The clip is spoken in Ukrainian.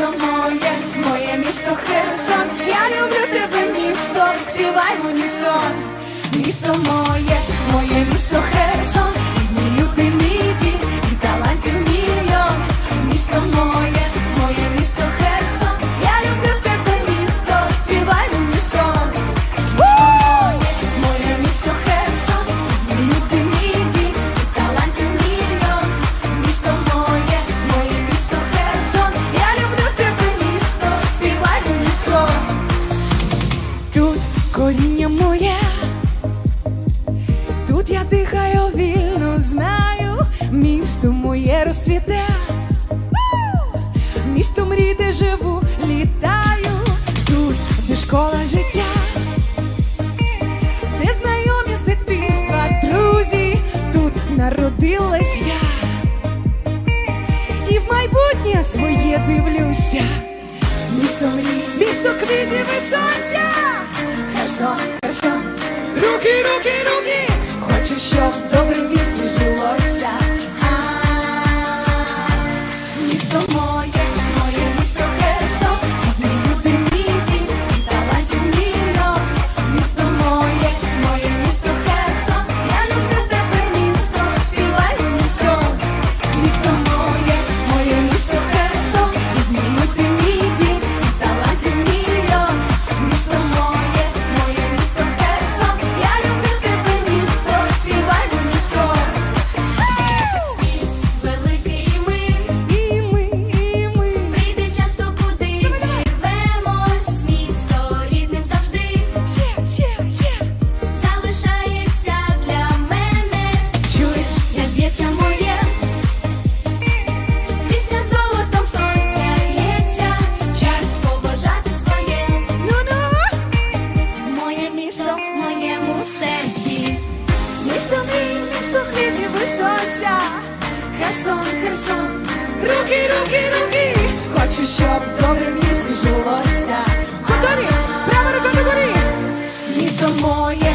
місто моє, моє місто Херсон. Я люблю тебе, місто, співай в унісон. Місто моє, моє місто Херсон, коріння моє, тут я дихаю вільно, знаю, місто моє розцвіте, місто мрій, де живу, літаю, тут де школа життя, де знайомі з дитинства, друзі, тут народилась я, і в майбутнє своє дивлюся. Місто мрій, місто квітів і сонця. Херсон, Херсон, Руки, руки, руки, хочу, щоб в місці жилося. серця, Херсон, Херсон, руки, руки, руки, хочу, щоб добре в жилося. Готові? Права рука до місто моє.